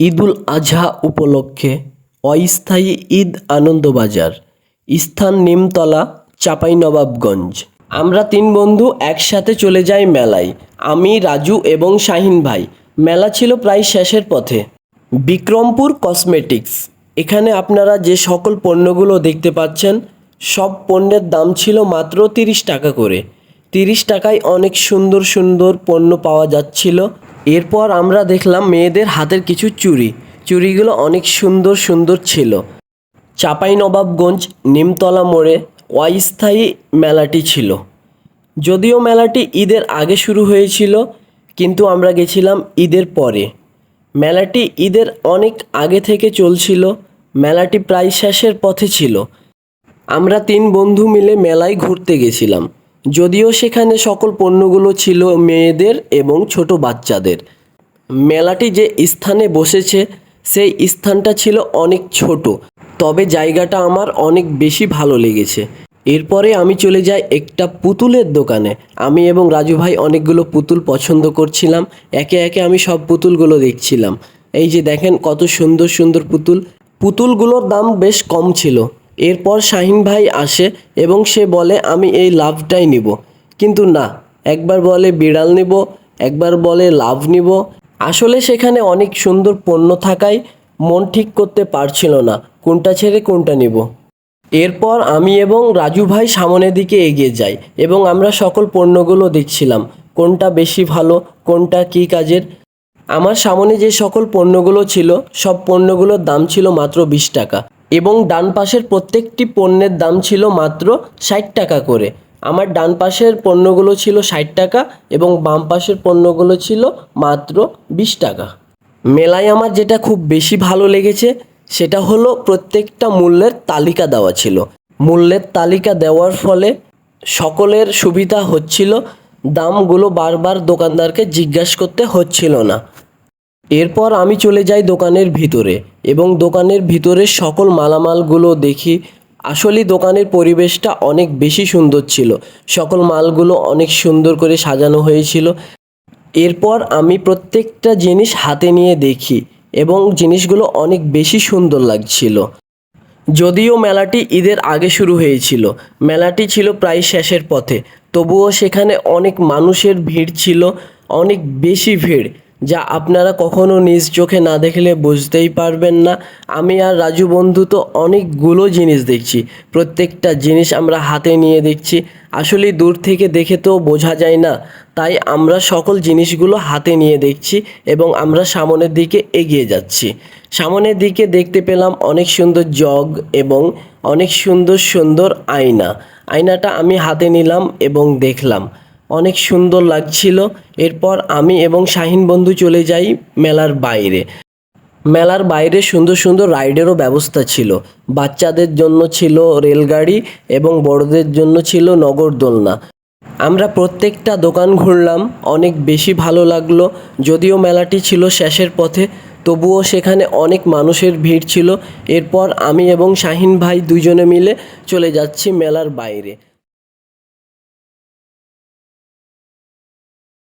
ঈদুল আজহা উপলক্ষে অস্থায়ী ঈদ আনন্দবাজার, স্থান নিমতলা, চাঁপাইনবাবগঞ্জ। আমরা তিন বন্ধু একসাথে চলে যাই মেলায়, আমি, রাজু এবং শাহিন ভাই। মেলা ছিল প্রায় শেষের পথে। বিক্রমপুর কসমেটিক্স। এখানে আপনারা যে সকল পণ্যগুলো দেখতে পাচ্ছেন, সব পণ্যের দাম ছিল মাত্র তিরিশ টাকা করে। তিরিশ টাকায় অনেক সুন্দর সুন্দর পণ্য পাওয়া যাচ্ছিল। এরপর আমরা দেখলাম মেয়েদের হাতের কিছু চুড়ি। চুড়িগুলো অনেক সুন্দর সুন্দর ছিল। চাঁপাইনবাবগঞ্জ নিমতলা মোড়ে অস্থায়ী মেলাটি ছিল। যদিও মেলাটি ঈদের আগে শুরু হয়েছিল, কিন্তু আমরা গেছিলাম ঈদের পরে। মেলাটি ঈদের অনেক আগে থেকে চলছিল, মেলাটি প্রায় শেষের পথে ছিল। আমরা তিন বন্ধু মিলে মেলায় ঘুরতে গেছিলাম। যদিও সেখানে সকল পণ্যগুলো ছিল মেয়েদের এবং ছোট বাচ্চাদের। মেলাটি যে স্থানে বসেছে, সেই স্থানটা ছিল অনেক ছোট, তবে জায়গাটা আমার অনেক বেশি ভালো লেগেছে। এরপরে আমি চলে যাই একটা পুতুলের দোকানে। আমি এবং রাজু ভাই অনেকগুলো পুতুল পছন্দ করছিলাম। একে একে আমি সব পুতুলগুলো দেখছিলাম। এই যে দেখেন কত সুন্দর সুন্দর পুতুল। পুতুলগুলোর দাম বেশ কম ছিল। এরপর শাহিন ভাই আসে এবং সে বলে, আমি এই লাভটাই নিব। কিন্তু না, একবার বলে বিড়াল নিব, একবার বলে লাভ নিব। আসলে সেখানে অনেক সুন্দর পণ্য থাকায় মন ঠিক করতে পারছিল না, কোনটা ছেড়ে কোনটা নিব। এরপর আমি এবং রাজু ভাই সামনের দিকে এগিয়ে যাই এবং আমরা সকল পণ্যগুলো দেখছিলাম, কোনটা বেশি ভালো, কোনটা কী কাজের। আমার সামনে যে সকল পণ্যগুলো ছিল, সব পণ্যগুলোর দাম ছিল মাত্র বিশ টাকা। এবং ডান পাশের প্রত্যেকটি পণ্যের দাম ছিল মাত্র ষাট টাকা করে। আমার ডান পাশের পণ্যগুলো ছিল ষাট টাকা এবং বাম পাশের পণ্যগুলো ছিল মাত্র বিশ টাকা। মেলায় আমার যেটা খুব বেশি ভালো লেগেছে, সেটা হলো প্রত্যেকটা মূল্যের তালিকা দেওয়া ছিল। মূল্যের তালিকা দেওয়ার ফলে সকলের সুবিধা হচ্ছিল, দামগুলো বারবার দোকানদারকে জিজ্ঞাসা করতে হচ্ছিল না। এরপর আমি চলে যাই দোকানের ভিতরে এবং দোকানের ভিতরে সকল মালামালগুলো দেখি। আসলে দোকানের পরিবেশটা অনেক বেশি সুন্দর ছিল। সকল মালগুলো অনেক সুন্দর করে সাজানো হয়েছিল। এরপর আমি প্রত্যেকটা জিনিস হাতে নিয়ে দেখি এবং জিনিসগুলো অনেক বেশি সুন্দর লাগছিল। যদিও মেলাটি ঈদের আগে শুরু হয়েছিল। মেলাটি ছিল প্রায় শেষের পথে। তবুও সেখানে অনেক মানুষের ভিড় ছিল, অনেক বেশি ভিড়। যা আপনারা কখনো নিজ চোখে না দেখলে বুঝতেই পারবেন না। আমি আর রাজু বন্ধু তো অনেকগুলো জিনিস দেখছি। প্রত্যেকটা জিনিস আমরা হাতে নিয়ে দেখছি। আসলে দূর থেকে দেখে তো বোঝা যায় না। তাই আমরা সকল জিনিসগুলো হাতে নিয়ে দেখছি এবং আমরা সামনের দিকে এগিয়ে যাচ্ছি। সামনের দিকে দেখতে পেলাম অনেক সুন্দর জগ এবং অনেক সুন্দর সুন্দর আয়না। আয়নাটা আমি হাতে নিলাম এবং দেখলাম। অনেক সুন্দর লাগছিল। এরপর আমি এবং শাহিন বন্ধু চলে যাই মেলার বাইরে। মেলার বাইরে সুন্দর সুন্দর রাইডেরও ব্যবস্থা ছিল। বাচ্চাদের জন্য ছিল রেলগাড়ি এবং বড়দের জন্য ছিল নগরদোলনা আমরা প্রত্যেকটা দোকান ঘুরলাম, অনেক বেশি ভালো লাগল। যদিও মেলাটি ছিল শেষের পথে, তবুও সেখানে অনেক মানুষের ভিড় ছিল। এরপর আমি এবং শাহিন ভাই দুজনে মিলে চলে যাচ্ছি মেলার বাইরে।